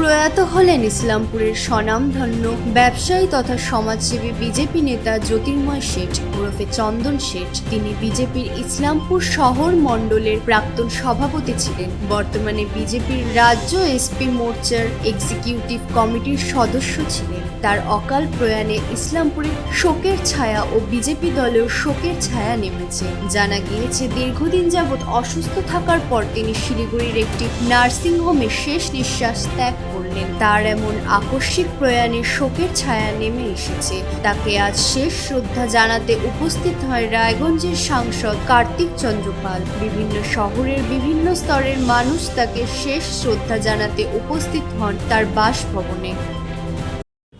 প্রয়াত হলেন ইসলামপুরের স্বনামধন্য ব্যবসায়ী তথা সমাজসেবী বিজেপি নেতা জ্যোতির্ময় শেঠ, ওরফে চন্দন শেঠ। তিনি বিজেপির ইসলামপুর শহর মণ্ডলের প্রাক্তন সভাপতি ছিলেন। বর্তমানে বিজেপির রাজ্য এসপি মোর্চার এক্সিকিউটিভ কমিটির সদস্য ছিলেন। তার অকাল প্রয়াণে ইসলামপুরে শোকের ছায়া ও বিজেপি দলেও শোকের ছায়া নেমেছে। জানা গিয়েছে, দীর্ঘদিন যাবৎ অসুস্থ থাকার পর তিনি শিলিগুড়ির একটি নার্সিংহোমে শেষ নিঃশ্বাস ত্যাগ করলেন। তার এমন আকস্মিক প্রয়াণে শোকের ছায়া নেমে এসেছে। তাকে আজ শেষ শ্রদ্ধা জানাতে উপস্থিত হয় রায়গঞ্জের সাংসদ কার্তিক চন্দ্রপাল। বিভিন্ন শহরের বিভিন্ন স্তরের মানুষ তাকে শেষ শ্রদ্ধা জানাতে উপস্থিত হন তার বাসভবনে।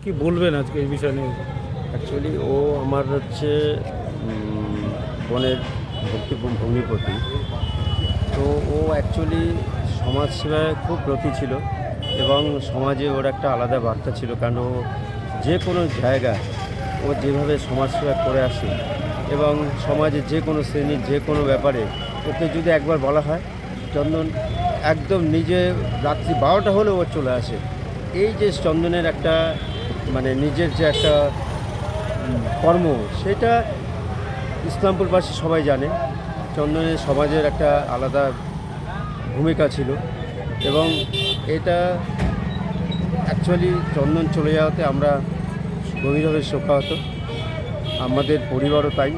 কি বলবেন আজকে এই বিষয় নিয়ে? অ্যাকচুয়ালি ও আমার হচ্ছে বোনের ভক্তি ভূমিপতি তো ও অ্যাকচুয়ালি সমাজসেবায় খুব প্রতি ছিল। এবং সমাজে ওর একটা আলাদা বার্তা ছিল, কারণ ও যে কোনো জায়গায় ও যেভাবে সমাজসেবা করে আসে এবং সমাজে যে কোনো শ্রেণির যে কোনো ব্যাপারে ওকে যদি একবার বলা হয়, চন্দন একদম নিজে রাত্রি বারোটা হলেও ও চলে আসে। এই যে চন্দনের একটা মানে নিজের যে একটা কর্ম, সেটা ইসলামপুরবাসী সবাই জানে। চন্দনের সমাজের একটা আলাদা ভূমিকা ছিল এবং এটা অ্যাকচুয়ালি চন্দন চলে যাওয়াতে আমরা গভীরভাবে শোকাহত। আমাদের পরিবারও তাই।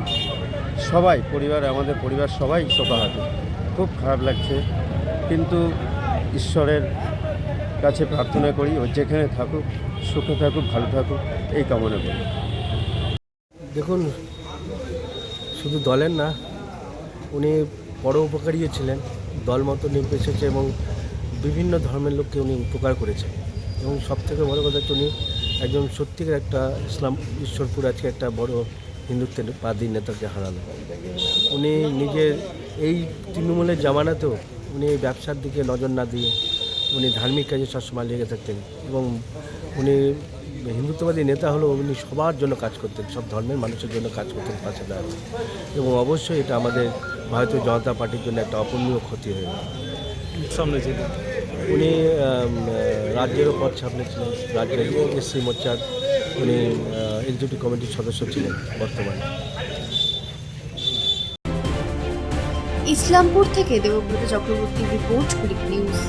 সবাই, পরিবার, আমাদের পরিবার সবাই শোকাহত। খুব খারাপ লাগছে। কিন্তু ঈশ্বরের কাছে প্রার্থনা করি, ও যেখানে থাকুক, সুখে থাকুক, ভালো থাকুক, এই কামনা করি। দেখুন, শুধু দলের না, উনি বড় উপকারীও ছিলেন, দল মতো নির্বিশেষে এবং বিভিন্ন ধর্মের লোককে উনি উপকার করেছেন। এবং সব থেকে বড় কথা উনি একজন সত্যিকার একটা ইসলাম, ঈশ্বরপুর আজকে একটা বড় হিন্দুত্বের বাদী নেতাকে হারালো। উনি নিজের এই তৃণমূলের জামানাতেও উনি এই ব্যবসার দিকে নজর না দিয়ে উনি ধার্মিক কাজে সবসময় লেগে থাকতেন এবং উনি হিন্দুত্ববাদী নেতা হলেও উনি সবার জন্য কাজ করতেন, সব ধর্মের মানুষের জন্য কাজ করতেন পাশে দাঁড়িয়ে এবং অবশ্যই এটা আমাদের ভারতীয় জনতা পার্টির জন্য একটা অপূর্ণীয় ক্ষতি হয়ে সামনে উনি রাজ্যের পদ সামনে ছিলেন রাজ্যের এসসি মোর্চার উনি এক্সিকিউটিভ কমিটির সদস্য ছিলেন বর্তমানে। ইসলামপুর থেকে দেবব্রত চক্রবর্তী রিপোর্ট নিউজ।